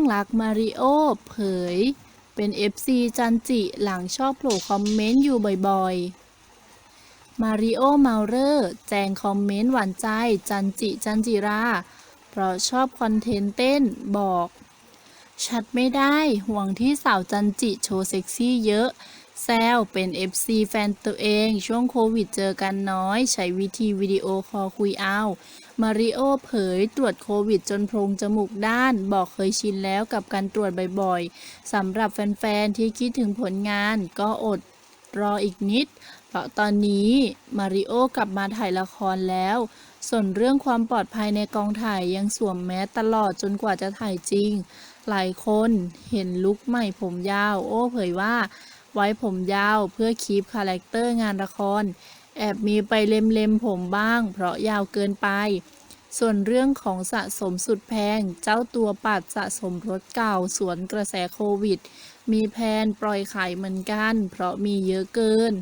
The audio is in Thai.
งรักมาริโอเผย เป็น FC จันจิหลังชอบโผล่คอมเมนต์อยู่บ่อยๆ มาริโอเมาเลอร์แจงคอมเมนต์หวานใจจันจิจันจิรา เพราะชอบคอนเทนต์เต้นบอก ชัดไม่ได้ห่วงที่สาวจันจิโชว์เซ็กซี่เยอะ แซวเป็น FC แฟนตัวเอง ช่วงโควิดเจอกันน้อย ใช้วิธีวิดีโอคอลคุยเอามาริโอเผยตรวจโควิดจนโพรงจมูกด้าน บอกเคยชินแล้วกับการตรวจบ่อยๆสำหรับแฟนๆที่คิดถึงผลงานก็อดรออีกนิด เพราะตอนนี้มาริโอกลับมาถ่ายละครแล้ว ส่วนเรื่องความปลอดภัยในกองถ่ายยังสวมแมสตลอดจนกว่าจะถ่ายจริง หลายคนเห็นลุคใหม่ผมยาว โอ้เผยว่า ไว้ผมยาวเพื่อคีปคาแรคเตอร์งานละคร แอบมีไปเล็มๆผมบ้าง เพราะยาวเกินไป ส่วนเรื่องของสะสมสุดแพง เจ้าตัวปัดสะสมรถเก่าสวนกระแสโควิด มีแพนปล่อยขายเหมือนกัน เพราะมีเยอะเกิน